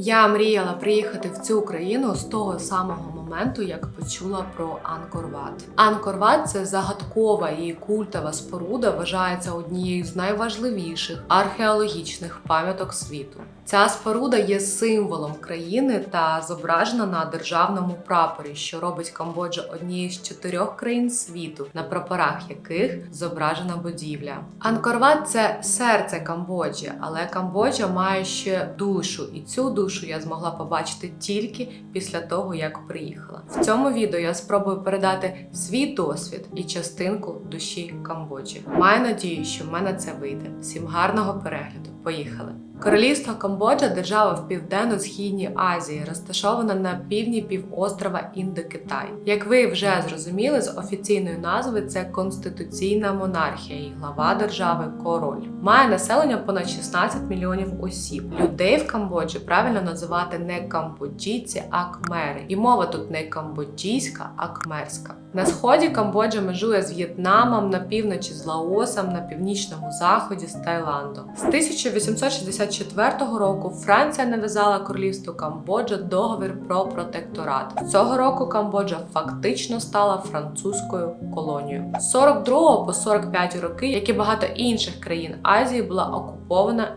Я мріяла приїхати в цю країну з того самого моменту, як почула про Анкор-Ват. Анкор-Ват – це загадкова і культова споруда, вважається однією з найважливіших археологічних пам'яток світу. Ця споруда є символом країни та зображена на державному прапорі, що робить Камбоджу однією з чотирьох країн світу, на прапорах яких зображена будівля. Анкор-Ват – це серце Камбоджі, але Камбоджа має ще душу, і цю душу я змогла побачити тільки після того, як приїхала. В цьому відео я спробую передати свій досвід і частинку душі Камбоджі. Маю надію, що в мене це вийде. Всім гарного перегляду. Поїхали! Королівство Камбоджа держава в південно-східній Азії, розташована на півдні півострова Індокитай. Як ви вже зрозуміли, з офіційної назви це конституційна монархія і глава держави король. Має населення понад 16 мільйонів осіб. Людей в Камбоджі правильно називати не камбоджійці, а кмери. І мова тут не камбоджійська, а кмерська. На сході Камбоджа межує з В'єтнамом, на півночі з Лаосом, на північному заході з Таїландом. З 1864 року Франція нав'язала королівству Камбоджа договір про протекторат. Цього року Камбоджа фактично стала французькою колонією. З 42 по 45 роки, як і багато інших країн Азії, була окупована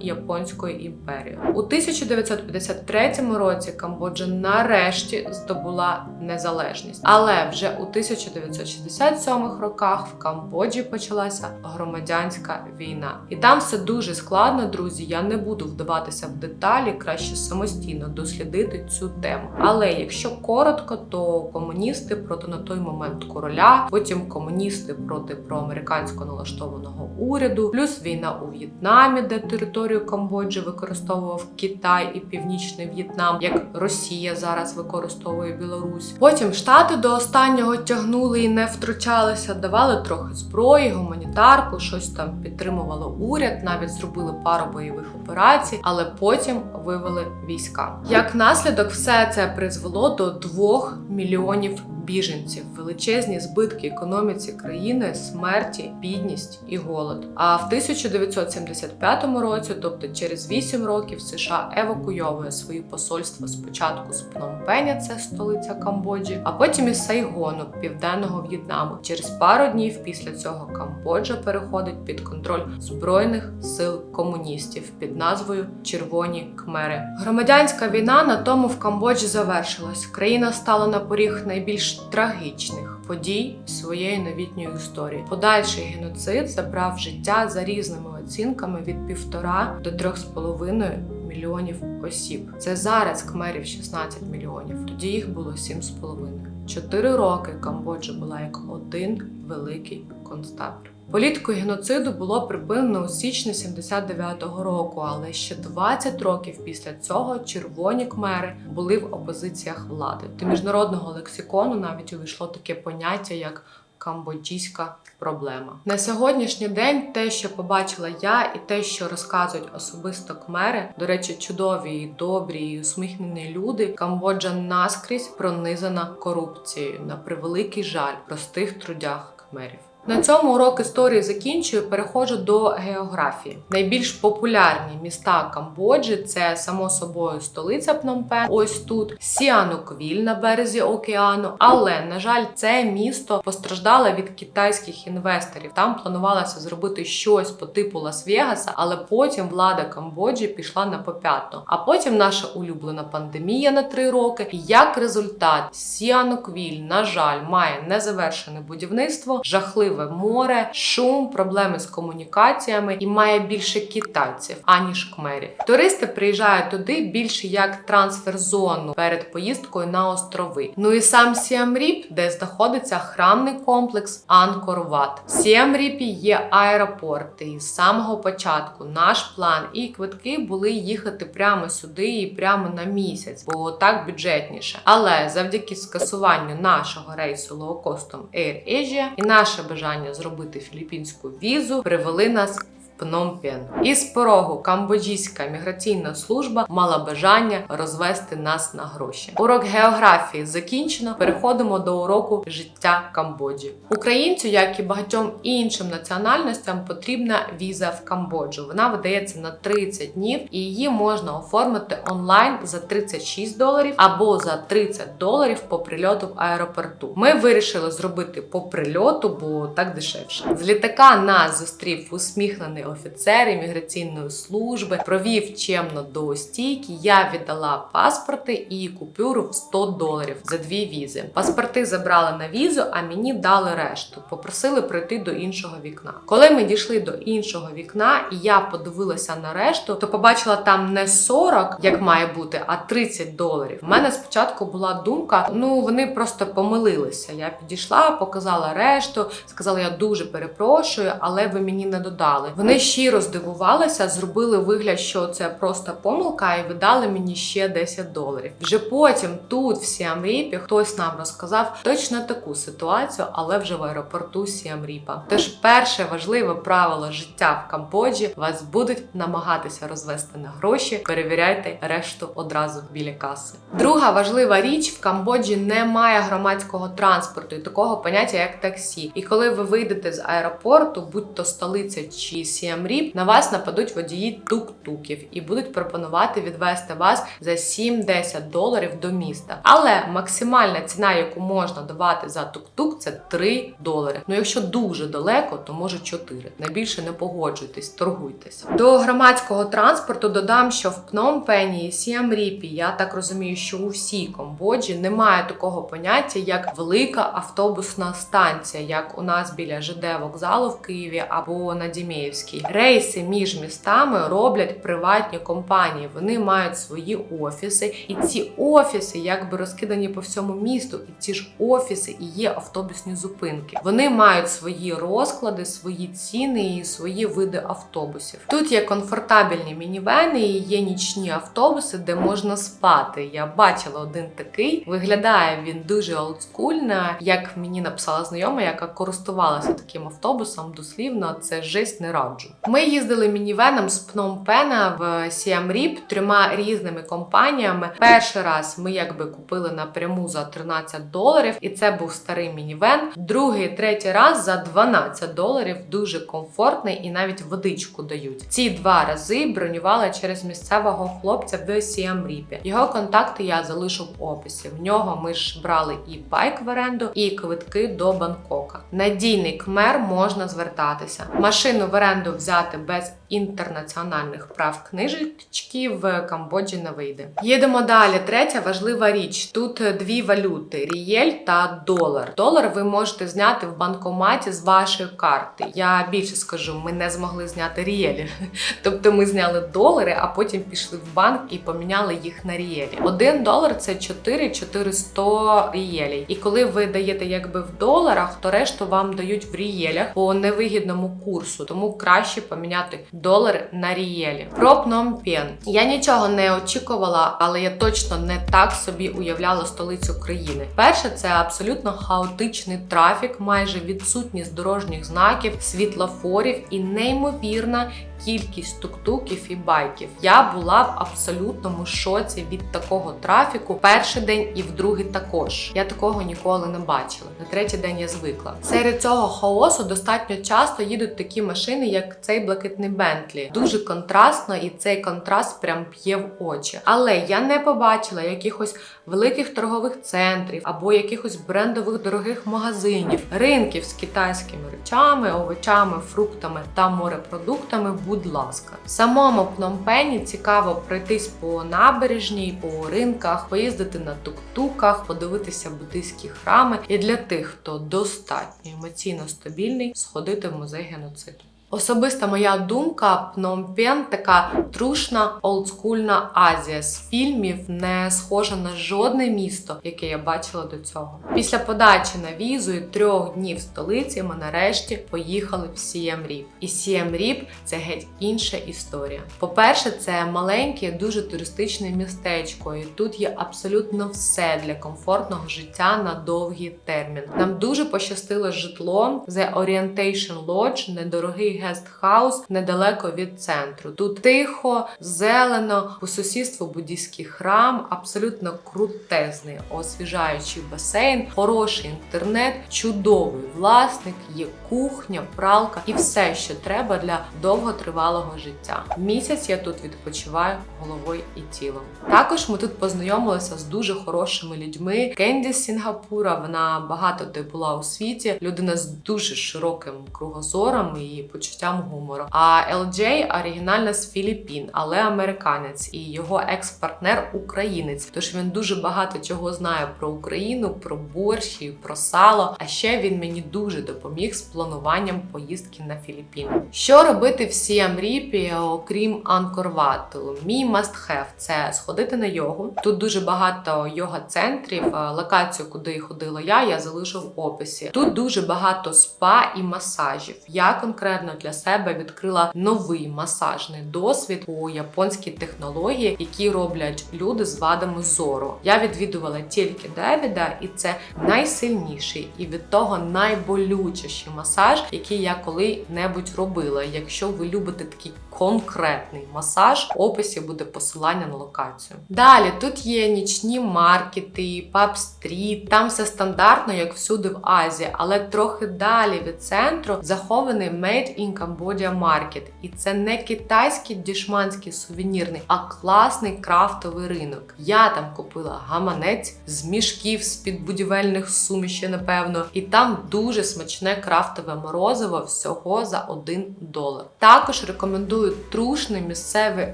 японською імперією. У 1953 році Камбоджа нарешті здобула незалежність, але вже у 1967 роках в Камбоджі почалася громадянська війна. І там все дуже складно, друзі. Я не буду вдаватися в деталі, краще самостійно дослідити цю тему. Але якщо коротко, то комуністи проти на той момент короля, потім комуністи проти проамерикансько налаштованого уряду, плюс війна у В'єтнамі, де територію Камбоджі використовував Китай і Північний В'єтнам, як Росія зараз використовує Білорусь. Потім штати до останнього тягнули і не втручалися, давали трохи зброї, гуманітарку, щось там підтримувало уряд, навіть зробили пару бойових операцій, але потім вивели війська. Як наслідок, все це призвело до 2 мільйонів біженців, величезні збитки економіці країни, смерті, бідність і голод. А в 1975 році, тобто через 8 років, США евакуйовує свої посольства спочатку з Пномпеня, це столиця Камбоджі, а потім із Сайгону, південного В'єтнаму. Через пару днів після цього Камбоджа переходить під контроль збройних сил комуністів під назвою Червоні Кмери. Громадянська війна на тому в Камбоджі завершилась. Країна стала на поріг найбільш трагічних подій своєї новітньої історії. Подальший геноцид забрав життя за різними оцінками від півтора до трьох з половиною мільйонів осіб. Це зараз кмерів 16 мільйонів. Тоді їх було 7,5. Чотири роки Камбоджа була як один великий концтабір. Політику геноциду було припинено у січні 79-го року, але ще 20 років після цього червоні кмери були в опозиціях влади. До міжнародного лексикону навіть увійшло таке поняття як камбоджійська проблема. На сьогоднішній день те, що побачила я, і те, що розказують особисто кмери, до речі, чудові, і добрі і усміхнені люди. Камбоджа наскрізь пронизана корупцією на превеликий жаль простих трудях кмерів. На цьому урок історії закінчую. Переходжу до географії. Найбільш популярні міста Камбоджі це само собою столиця Пномпен. Ось тут Сіануквіль на березі океану. Але на жаль, це місто постраждало від китайських інвесторів. Там планувалося зробити щось по типу Лас-Вегаса, але потім влада Камбоджі пішла на попятну. А потім наша улюблена пандемія на три роки. І як результат, Сіануквіль, на жаль, має незавершене будівництво, жахливе море, шум, проблеми з комунікаціями і має більше китайців аніж кмерів. Туристи приїжджають туди більше як трансфер-зону перед поїздкою на острови. Ну і сам Сіамріп, де знаходиться храмний комплекс Анкор-Ват. В Сіамріпі є аеропорти. І з самого початку наш план і квитки були їхати прямо сюди і прямо на місяць, бо так бюджетніше. Але завдяки скасуванню нашого рейсу лоукостом Air Asia і наше бажання зробити філіппінську візу привели нас Пномпен. Із порогу камбоджійська міграційна служба мала бажання розвести нас на гроші. Урок географії закінчено. Переходимо до уроку життя Камбоджі. Українцю, як і багатьом іншим національностям, потрібна віза в Камбоджу. Вона видається на 30 днів, і її можна оформити онлайн за 36 доларів або за 30 доларів по прильоту в аеропорту. Ми вирішили зробити по прильоту, бо так дешевше. З літака нас зустрів усміхнений офіцер імміграційної служби, провів чемно до стійки. Я віддала паспорти і купюру в 100 доларів за дві візи. Паспорти забрали на візу, а мені дали решту. Попросили пройти до іншого вікна. Коли ми дійшли до іншого вікна, і я подивилася на решту, то побачила там не 40, як має бути, а 30 доларів. У мене спочатку була думка: ну вони просто помилилися. Я підійшла, показала решту, сказала, я дуже перепрошую, але ви мені не додали. Вони щиро здивувалися, зробили вигляд, що це просто помилка, і видали мені ще 10 доларів. Вже потім тут, в Сіамріпі, хтось нам розказав точно таку ситуацію, але вже в аеропорту Сіамріпа. Тож перше важливе правило життя в Камбоджі вас будуть намагатися розвести на гроші. Перевіряйте решту одразу біля каси. Друга важлива річ в Камбоджі немає громадського транспорту і такого поняття як таксі. І коли ви вийдете з аеропорту, будь то столиця чи Сіамріп, на вас нападуть водії тук-туків і будуть пропонувати відвести вас за 7-10 доларів до міста. Але максимальна ціна, яку можна давати за тук-тук, це 3 долари. Ну якщо дуже далеко, то може 4. Найбільше не погоджуйтесь, торгуйтесь. До громадського транспорту додам, що в Пномпені і Сіамріпі, я так розумію, що у всій Камбоджі немає такого поняття, як велика автобусна станція, як у нас біля ЖД вокзалу в Києві або на Дімєївській. Рейси між містами роблять приватні компанії. Вони мають свої офіси, і ці офіси якби розкидані по всьому місту. І ці ж офіси і є автобусні зупинки. Вони мають свої розклади, свої ціни і свої види автобусів. Тут є комфортабельні мінівени і є нічні автобуси, де можна спати. Я бачила один такий. Виглядає він дуже олдскульно, як мені написала знайома, яка користувалася таким автобусом. Дослівно це жесть не раджу. Ми їздили мінівеном з Пномпена в Сіамріп трьома різними компаніями. Перший раз ми якби купили напряму за 13 доларів, і це був старий мінівен. Другий, третій раз за 12 доларів дуже комфортний і навіть водичку дають. Ці два рази бронювала через місцевого хлопця в Сіамріпі. Його контакти я залишу в описі. В нього ми ж брали і байк в оренду, і квитки до Бангкока. Надійний кмер можна звертатися. Машину в оренду взяти без інтернаціональних прав книжечки в Камбоджі не вийде. Їдемо далі. Третя важлива річ: тут дві валюти: рієль та долар. Долар ви можете зняти в банкоматі з вашої карти. Я більше скажу, ми не змогли зняти рієлі. Тобто ми зняли долари, а потім пішли в банк і поміняли їх на рієлі. Один долар це 4-400 рієлів. І коли ви даєте якби в доларах, то решту вам дають в рієлях по невигідному курсу. Тому краще поміняти долар на рієлі. Про Пномпен. Я нічого не очікувала, але я точно не так собі уявляла столицю країни. Перше, це абсолютно хаотичний трафік, майже відсутність дорожніх знаків, світлофорів і неймовірна кількість тук-туків і байків. Я була в абсолютному шоці від такого трафіку. Перший день і в другий також. Я такого ніколи не бачила. На третій день я звикла. Серед цього хаосу достатньо часто їдуть такі машини, як цей блакитний Бентлі. Дуже контрастно, і цей контраст прям п'є в очі. Але я не побачила якихось великих торгових центрів або якихось брендових дорогих магазинів, ринків з китайськими речами, овочами, фруктами та морепродуктами. Будь ласка, в самому Пномпені цікаво пройтись по набережній, по ринках, поїздити на тук-туках, подивитися буддийські храми. І для тих, хто достатньо емоційно стабільний, сходити в музей геноциду. Особиста моя думка, Пномпен така трушна олдскульна Азія з фільмів, не схожа на жодне місто, яке я бачила до цього. Після подачі на візу і трьох днів в столиці ми нарешті поїхали в Сієм Ріп. І Сієм Ріп це геть інша історія. По-перше, це маленьке, дуже туристичне містечко, і тут є абсолютно все для комфортного життя на довгий термін. Нам дуже пощастило з житлом. The Orientation Lodge, недорогий гестхаус недалеко від центру. Тут тихо, зелено, по сусідству буддійський храм, абсолютно крутезний, освіжаючий басейн, хороший інтернет, чудовий власник, є кухня, пралка і все, що треба для довготривалого життя. Місяць я тут відпочиваю головою і тілом. Також ми тут познайомилися з дуже хорошими людьми. Кенді з Сінгапура, вона багато де була у світі. Людина з дуже широким кругозором і почуттям гумору. А LJ оригінальна з Філіппін, але американець, і його екс-партнер українець. Тож він дуже багато чого знає про Україну, про борщ і про сало. А ще він мені дуже допоміг з плануванням поїздки на Філіппіни. Що робити в Сіам Ріпі, окрім Анкорвату? Мій must have – це сходити на йогу. Тут дуже багато йога-центрів. Е, Локацію, куди ходила я, я залишу в описі. Тут дуже багато спа і масажів. Я конкретно для себе відкрила новий масажний досвід у японській технології, які роблять люди з вадами зору. Я відвідувала тільки Девіда, і це найсильніший і від того найболючіший масаж, який я коли-небудь робила. Якщо ви любите такий конкретний масаж, в описі буде посилання на локацію. Далі тут є нічні маркети, паб-стріт, там все стандартно, як всюди в Азії, але трохи далі від центру захований Made in Cambodia Market. І це не китайський дішманський сувенірний, а класний крафтовий ринок. Я там купила гаманець з мішків з-під будівельних суміші, напевно, і там дуже смачне крафтове морозиво всього за 1 долар. Також рекомендую трушний місцевий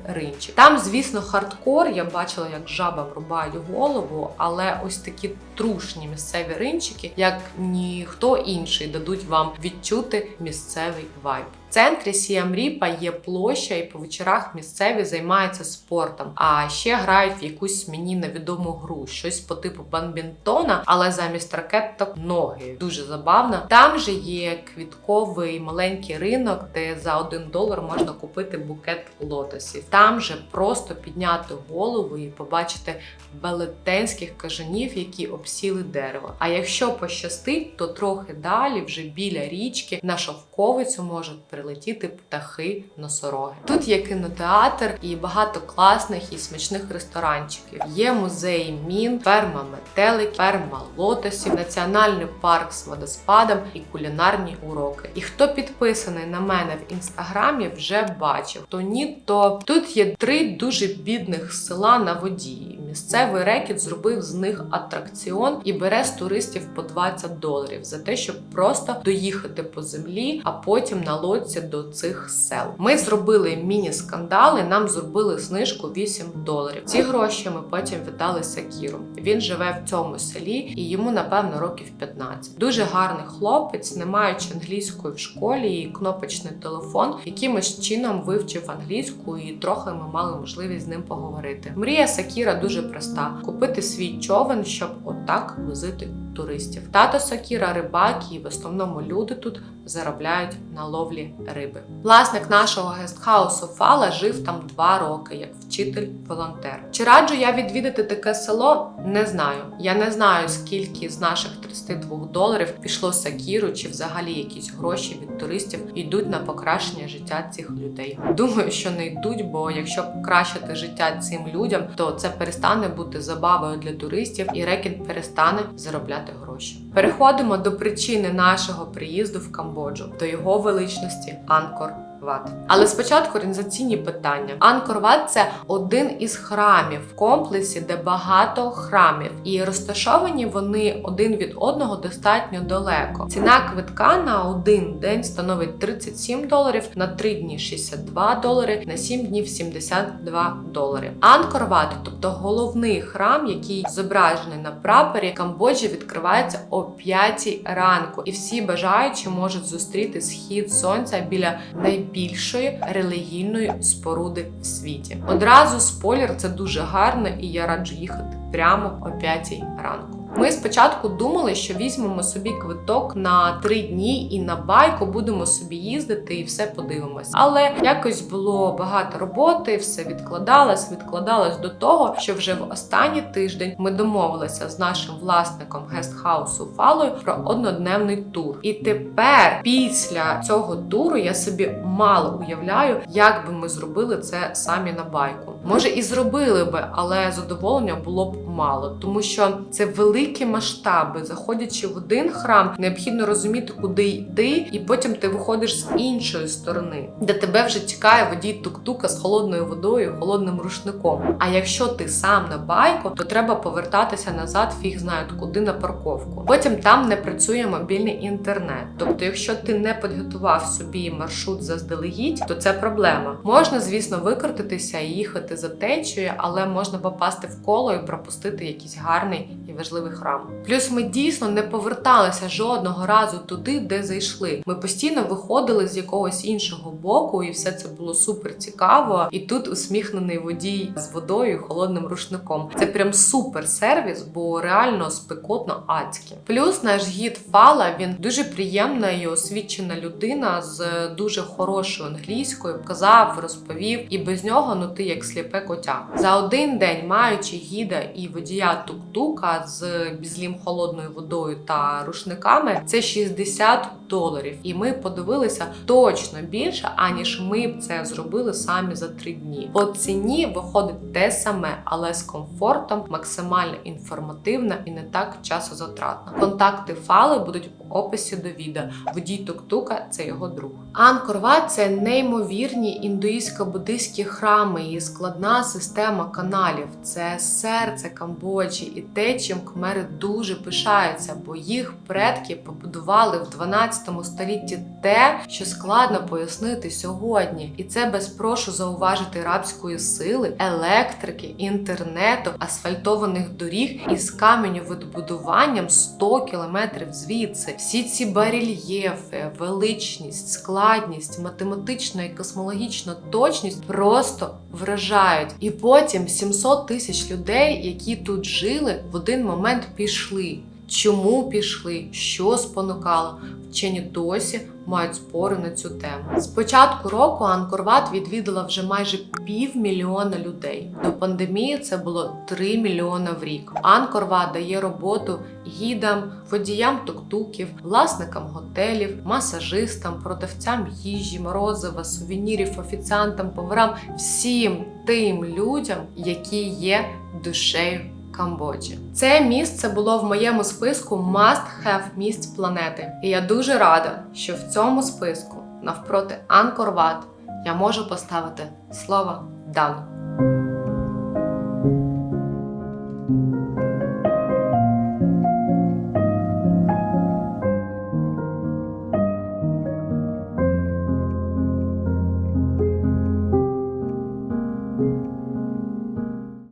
ринчик. Там, звісно, хардкор. Я бачила, як жабам рубають голову, але ось такі трушні місцеві ринчики, як ніхто інший, дадуть вам відчути місцевий вайб. В центрі Сіам Ріпа є площа, і по вечорах місцеві займаються спортом. А ще грають в якусь мені невідому гру, щось по типу бадмінтона, але замість ракеток ноги. Дуже забавно. Там же є квітковий маленький ринок, де за один долар можна купити букет лотосів. Там же просто підняти голову і побачити велетенських кажанів, які обсіли дерево. А якщо пощастить, то трохи далі, вже біля річки, на шовковицю можуть прилетіти птахи носороги. Тут є кінотеатр і багато класних і смачних ресторанчиків. Є музей мін, ферма метелик, ферма лотосів, національний парк з водоспадом і кулінарні уроки. І хто підписаний на мене в інстаграмі, вже бачив. То ні, то тут є три дуже бідних села на воді. Місцевий рекет зробив з них атракціон і бере з туристів по 20 доларів за те, щоб просто доїхати по землі, а потім на лодці до цих сел. Ми зробили міні-скандали, нам зробили знижку 8 доларів. Ці гроші ми потім віддали Сакіру. Він живе в цьому селі і йому, напевно, років 15. Дуже гарний хлопець, не маючи англійської в школі і кнопочний телефон, якимось чином вивчив англійську, і трохи ми мали можливість з ним поговорити. Мрія Сакіра дуже проста: купити свій човен, щоб отак возити туристів. Тато Сакіра рибак, і в основному люди тут заробляють на ловлі риби. Власник нашого гестхаусу Фала жив там два роки як вчитель-волонтер. Чи раджу я відвідати таке село? Не знаю. Я не знаю, скільки з наших 32 доларів пішло Сакіру, чи взагалі якісь гроші від туристів йдуть на покращення життя цих людей. Думаю, що не йдуть, бо якщо покращити життя цим людям, то це перестане бути забавою для туристів, і рекін перестане заробляти гроші. Переходимо до причини нашого приїзду в Камбоджу, до його величності Анкор. Ват. Але спочатку організаційні питання. Анкор Ват – це один із храмів в комплексі, де багато храмів, і розташовані вони один від одного достатньо далеко. Ціна квитка на один день становить 37 доларів, на 3 дні 62 долари, на 7 днів 72 долари. Анкор Ват, тобто головний храм, який зображений на прапорі Камбоджі, відкривається о 5 ранку, і всі бажаючі можуть зустріти схід сонця біля найбільшого найбільшої релігійної споруди в світі. Одразу спойлер, це дуже гарно, і я раджу їхати прямо о 5 ранку. Ми спочатку думали, що візьмемо собі квиток на три дні і на байку будемо собі їздити і все подивимось. Але якось було багато роботи, все відкладалось, відкладалось до того, що вже в останній тиждень ми домовилися з нашим власником гестхаусу Фалою про однодневний тур. І тепер, після цього туру, я собі мало уявляю, як би ми зробили це самі на байку. Може, і зробили би, але задоволення було б мало, тому що це великі масштаби. Заходячи в один храм, необхідно розуміти, куди йти, і потім ти виходиш з іншої сторони, де тебе вже чекає водій тук-тука з холодною водою, холодним рушником. А якщо ти сам на байку, то треба повертатися назад, фіг знає куди на парковку. Потім там не працює мобільний інтернет. Тобто, якщо ти не підготував собі маршрут заздалегідь, то це проблема. Можна, звісно, викрутитися і їхати за течією, але можна попасти в коло і пропустити якийсь гарний і важливий храм. Плюс ми дійсно не поверталися жодного разу туди, де зайшли. Ми постійно виходили з якогось іншого боку, і все це було супер цікаво. І тут усміхнений водій з водою і холодним рушником. Це прям супер сервіс, бо реально спекотно адськи. Плюс наш гід Фала він дуже приємна і освічена людина з дуже хорошою англійською. Казав, розповів, і без нього ну ти як сліпе котя. За один день, маючи гіда і водія тук-тука з бізлім холодною водою та рушниками, це 60 доларів. І ми подивилися точно більше, аніж ми б це зробили самі за три дні. По ціні виходить те саме, але з комфортом, максимально інформативно і не так часозатратно. Контакти фали будуть в описі до відео. Водій тук-тука це його друг. Анкор-Ват – це неймовірні індуїзько-буддийські храми і складна система каналів. Це серце Камбоджі і те, чим кмери дуже пишаються, бо їх предки побудували в 12 столітті те, що складно пояснити сьогодні. І це без прошу зауважити рабської сили, електрики, інтернету, асфальтованих доріг із каменю-видобудуванням 100 кілометрів звідси. Всі ці барельєфи, величність, складність, математична і космологічна точність просто вражають. І потім 700 тисяч людей, які тут жили, в один момент пішли. Чому пішли? Що спонукало? Вчені досі мають спори на цю тему. З початку року Анкорват відвідала вже майже півмільйона людей. До пандемії це було 3 мільйона в рік. Анкорват дає роботу гідам, водіям тук-туків, власникам готелів, масажистам, продавцям їжі, морозива, сувенірів, офіціантам, поварам, всім тим людям, які є душею Камбоджі. Це місце було в моєму списку Must Have місць планети. І я дуже рада, що в цьому списку навпроти Анкорват я можу поставити слово Дан.